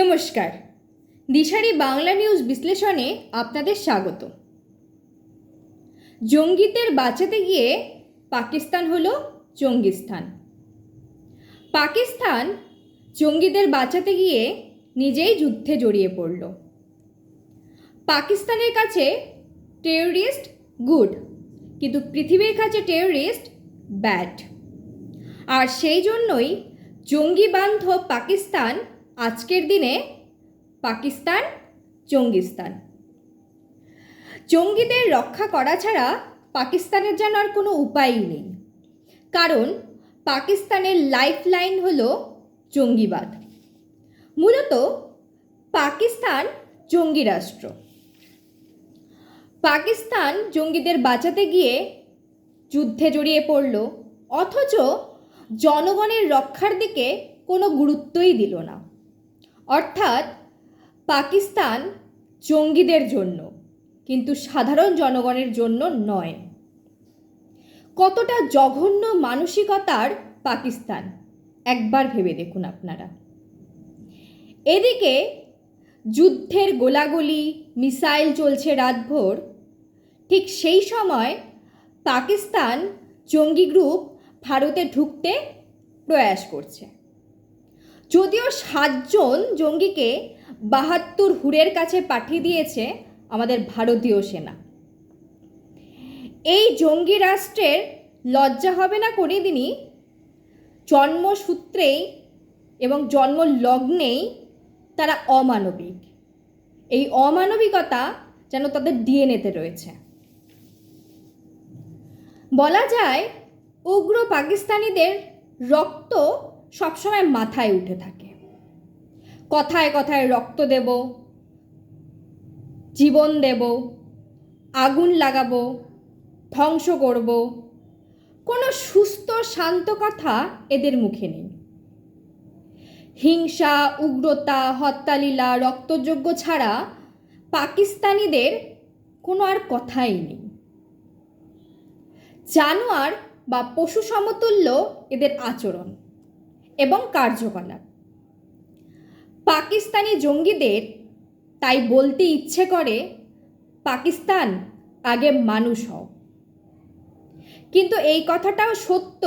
নমস্কার। দিশারি বাংলা নিউজ বিশ্লেষণে আপনাদের স্বাগত। জঙ্গিদের বাঁচাতে গিয়ে পাকিস্তান হলো জঙ্গিস্তান পাকিস্তান জঙ্গিদের বাঁচাতে গিয়ে নিজেই যুদ্ধে জড়িয়ে পড়ল। পাকিস্তানের কাছে টেররিস্ট গুড কিন্তু পৃথিবীর কাছে টেররিস্ট ব্যাড আর সেই জন্যই জঙ্গি বান্ধব পাকিস্তান আজকের দিনে পাকিস্তান জঙ্গিস্তান জঙ্গিদের রক্ষা করা ছাড়া পাকিস্তানের যেন আর কোনো উপায়ই নেই। কারণ পাকিস্তানের লাইফ লাইন হল জঙ্গিবাদ। মূলত পাকিস্তান জঙ্গি রাষ্ট্র। পাকিস্তান জঙ্গিদের বাঁচাতে গিয়ে যুদ্ধে জড়িয়ে পড়ল, অথচ জনগণের রক্ষার দিকে কোনো গুরুত্বই দিল না। অর্থাৎ পাকিস্তান জঙ্গিদের জন্য, কিন্তু সাধারণ জনগণের জন্য নয়। কতটা জঘন্য মানসিকতার পাকিস্তান, একবার ভেবে দেখুন আপনারা। এদিকে যুদ্ধের গোলাগুলি, মিসাইল চলছে রাতভর, ঠিক সেই সময় পাকিস্তান জঙ্গি গ্রুপ ভারতে ঢুকতে প্রয়াস করছে। যদিও সাতজন জঙ্গিকে বাহাত্তর হুরের কাছে পাঠিয়ে দিয়েছে আমাদের ভারতীয় সেনা। এই জঙ্গি রাষ্ট্রের লজ্জা হবে না কোনোদিনই। জন্মসূত্রেই এবং জন্ম লগ্নেই তারা অমানবিক। এই অমানবিকতা যেন তাদের ডিএনএতে রয়েছে। বলা যায়, উগ্র পাকিস্তানিদের রক্ত সবসময় মাথায় উঠে থাকে। কথায় কথায় রক্ত দেব, জীবন দেব, আগুন লাগাবো, ধ্বংস করব। কোনো সুস্থ, শান্ত কথা এদের মুখে নেই। হিংসা, উগ্রতা হত্যালীলা রক্তযজ্ঞ ছাড়া পাকিস্তানিদের কোনো আর কথাই নেই। জানোয়ার বা পশু সমতুল্য এদের আচরণ। এবং কার্যকলাপ। পাকিস্তানি জঙ্গিদের তাই বলতে ইচ্ছে করে, পাকিস্তান, আগে মানুষ হও। কিন্তু এই কথাটাও সত্য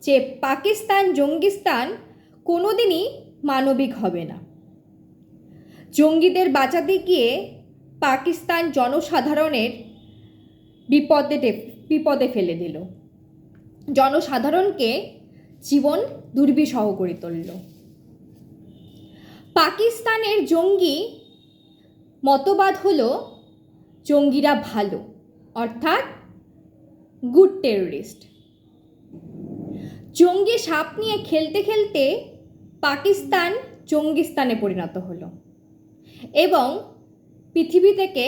যে পাকিস্তান জঙ্গিস্তান কোনোদিনই মানবিক হবে না। জঙ্গিদের বাঁচাতে গিয়ে পাকিস্তান জনসাধারণের বিপদে বিপদে ফেলে দিল। জনসাধারণকে জীবন দুর্বিষহ করে তুলল। পাকিস্তানের জঙ্গি মতবাদ হলো, জঙ্গিরা ভালো, অর্থাৎ গুড টেররিস্ট জঙ্গি সাপ নিয়ে খেলতে খেলতে পাকিস্তান জঙ্গিস্তানে পরিণত হলো এবং পৃথিবী থেকে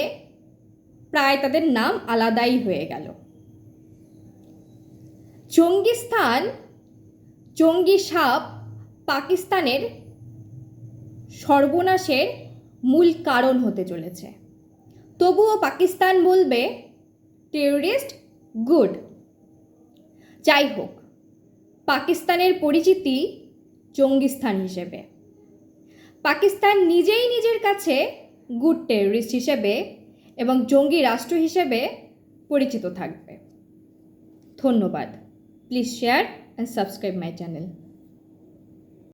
প্রায় তাদের নাম আলাদাই হয়ে গেল। জঙ্গিস্তান জঙ্গি সাপ পাকিস্তানের সর্বনাশের মূল কারণ হতে চলেছে। তবুও পাকিস্তান বলবে, টেররিস্ট গুড। যাই হোক, পাকিস্তানের পরিচিতি জঙ্গিস্তান হিসেবে। পাকিস্তান নিজেই নিজের কাছে গুড টেররিস্ট হিসেবে এবং জঙ্গি রাষ্ট্র হিসেবে পরিচিত থাকবে। ধন্যবাদ। Please share and subscribe my channel.